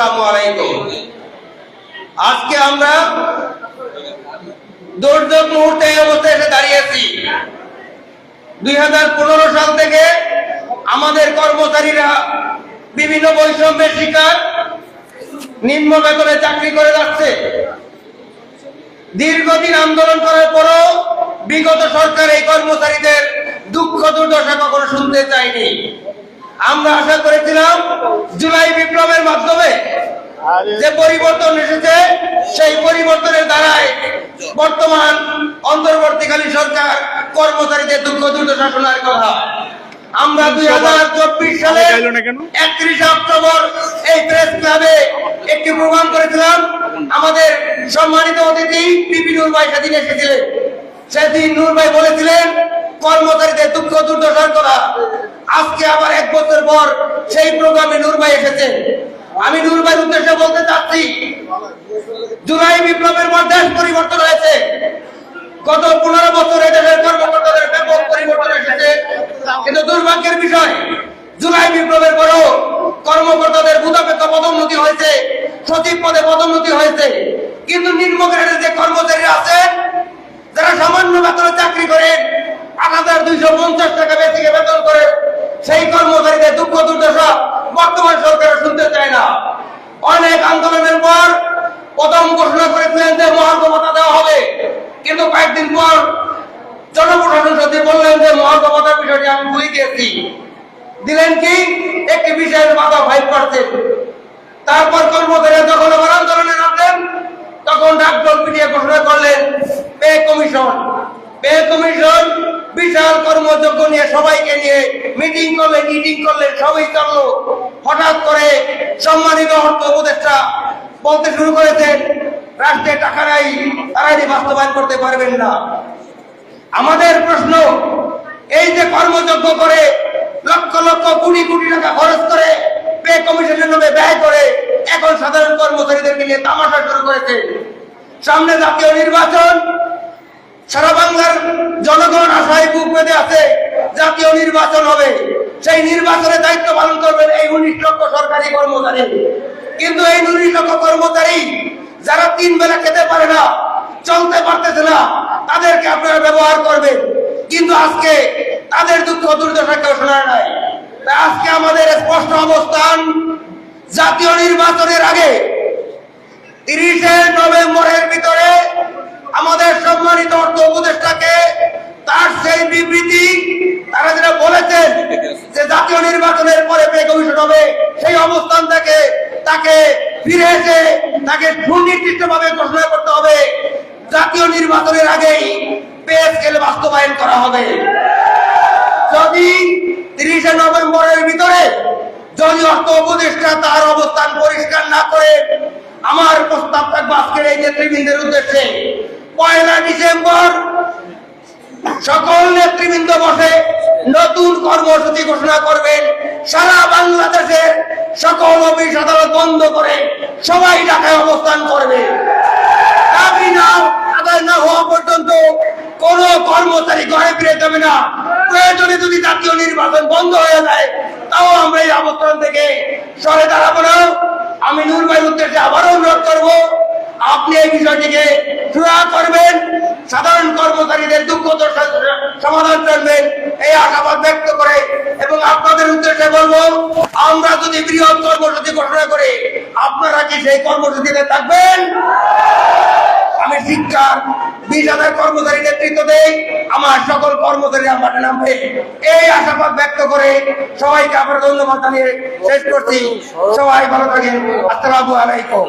আলাইকুম। আজকে আমরা দুর্যোগ মুহূর্তে এসে দাঁড়িয়েছি। দুই সাল থেকে আমাদের কর্মচারীরা বিভিন্ন বৈষম্যের শিকার নিম্ন বেতনে চাকরি করে যাচ্ছে। দীর্ঘদিন আন্দোলন করার পরও বিগত সরকার এই কর্মচারীদের দুঃখ দুর্দশা কখনো শুনতে চায়নি। আমরা আশা করেছিলাম জুলাই বিপ্লবের মাধ্যমে যে পরিবর্তন এসেছে সেই পরিবর্তনের দ্বারাই বর্তমান অন্তর্বর্তীকালীন সরকার কর্মচারীদের দুঃখ দুর্দশা শাসনের কথা। আমরা দুই হাজার চব্বিশ সালে একত্রিশে অক্টোবর এই প্রেস ক্লাবে একটি প্রোগ্রাম করেছিলাম। আমাদের সম্মানিত অতিথি পিপি নূর ভাই সেদিন এসেছিলেন। সেদিন নূর ভাই বলেছিলেন কর্মচারীদের দুঃখ দুর্দশার কথা আজকে আবার বছর পর সেই প্রোগ্রামে নূর ভাই এসেছেন আমি নূর ভাইয়ের উদ্দেশ্যে বলতে চাচ্ছি, জুলাই বিপ্লবের পর দেশ পরিবর্তন হয়েছে। গত পনেরো বছর দেশের কর্মকর্তাদের ব্যাপক পরিবর্তন এসেছে। কিন্তু দুর্ভাগ্যের বিষয়, জুলাই বিপ্লবের পরও কর্মকর্তাদের বুধাপেক্ষ পদোন্নতি হয়েছে, সচিব পদে পদোন্নতি হয়েছে। কিন্তু নিম্ন যে কর্মচারী আছেন যারা সামান্য বেতনে চাকরি করেন আট হাজার দুইশো পঞ্চাশ টাকা বেশিকে বেতন করে সেই কর্মচারীদের দুঃখ দুর্দশা বর্তমান সরকার শুনতে চায় না। অনেক আন্দোলনের পর প্রথম ঘোষণা করেছিলেন যে মহার্ঘ ভাতা দেওয়া হবে। কিন্তু কয়েকদিন পর জনপ্রশাসন সচিব বললেন যে মহার্ঘ ভাতার বিষয়টি আমি ভুলে গিয়েছি। দিলেন কি? একটি বিষয়ের বাধা ফাইভ পার্সেন্ট তারপর কর্মচারীরা যখন আবার আন্দোলনে নামলেন তখন ডাক্তার পিটিয়ে ঘোষণা করলেন পে কমিশন পে কমিশন বিশাল কর্মযজ্ঞ নিয়ে সবাইকে নিয়ে মিটিং করলে মিটিং করলে সবই চলল। হঠাৎ করে সম্মানিত অর্থ উপদেষ্টা বলতে শুরু করেছেন, রাষ্ট্রে টাকা নাই তারা এটি বাস্তবায়ন করতে পারবেন না। আমাদের প্রশ্ন, এই যে কর্মযজ্ঞ করে লক্ষ লক্ষ কোটি কোটি টাকা খরচ করে পে কমিশনের নামে ব্যয় করে এখন সাধারণ কর্মচারীদেরকে নিয়ে তামাশা শুরু করেছে। সামনে জাতীয় নির্বাচন সারা বাংলার জনগণ আশায় বুক বেঁধে আছে, জাতীয় নির্বাচন হবে। সেই নির্বাচনে দায়িত্ব পালন করবেন এই উনিশ লক্ষ সরকারি কর্মচারী। কিন্তু এই উনিশ লক্ষ কর্মচারী যারা তিন বেলা খেতে পারে না, চলতে পারতেছে না, তাদেরকে আপনারা ব্যবহার করবেন। কিন্তু আজকে তাদের দুঃখ দুর্দশা কেউ শোনার নাই। তাই আজকে আমাদের স্পষ্ট অবস্থান, জাতীয় নির্বাচনের আগে তিরিশে নভেম্বরের ভিতরে আমাদের সম্মানিত অর্থ উপদেষ্টাকে তার সেই বিবৃতি তারা যেটা বলেছেন যে জাতীয় নির্বাচনের পরে পে কমিশন হবে, সেই অবস্থান থেকে তাকে ফিরে এসে তাকে সুনির্দিষ্ট ভাবে ঘোষণা করতে হবে, জাতীয় নির্বাচনের আগেই পে স্কেল বাস্তবায়ন করা হবে। যদি তিরিশে নভেম্বরের ভিতরে যদি অর্থ উপদেষ্টা তার অবস্থান পরিষ্কার না করে, আমার প্রস্তাব থাকবে আজকের এই নেতৃবৃন্দের উদ্দেশ্যে। পয়লা ডিসেম্বর সকল নেতৃবৃন্দ বসে নতুন কর্মসূচি ঘোষণা করবেন। সারা বাংলাদেশের সকল অফিস আদালত বন্ধ করে সবাই ঢাকায় অবস্থান করবে। দাবি না, আদায় না হওয়া পর্যন্ত কোন কর্মচারী ঘরে ফিরে যাবে না। প্রয়োজনে যদি জাতীয় নির্বাচন বন্ধ হয়ে যায়, তাও আমরা এই অবস্থান থেকে সরে দাঁড়াবো না। আমি নূর ভাইয়ের উদ্দেশ্যে আবারও অনুরোধ করব, আপনি এই বিষয়টিকে সুরা করবেন। সাধারণ কর্মচারীদের দুঃখ সমাধান আপনাদের করব আমরা যদি বৃহৎ কর্মসূচি ঘোষণা করে আপনারা কি সেই কর্মসূচিতে থাকবেন? আমি শিক্ষার বিশ হাজার কর্মচারী নেতৃত্ব দেই, আমার সকল কর্মচারী আমার নামে এই আশাবাদ ব্যক্ত করে সবাইকে আবার ধন্যবাদ জানিয়ে শেষ করছি। সবাই ভালো থাকেন। আসসালামু আলাইকুম।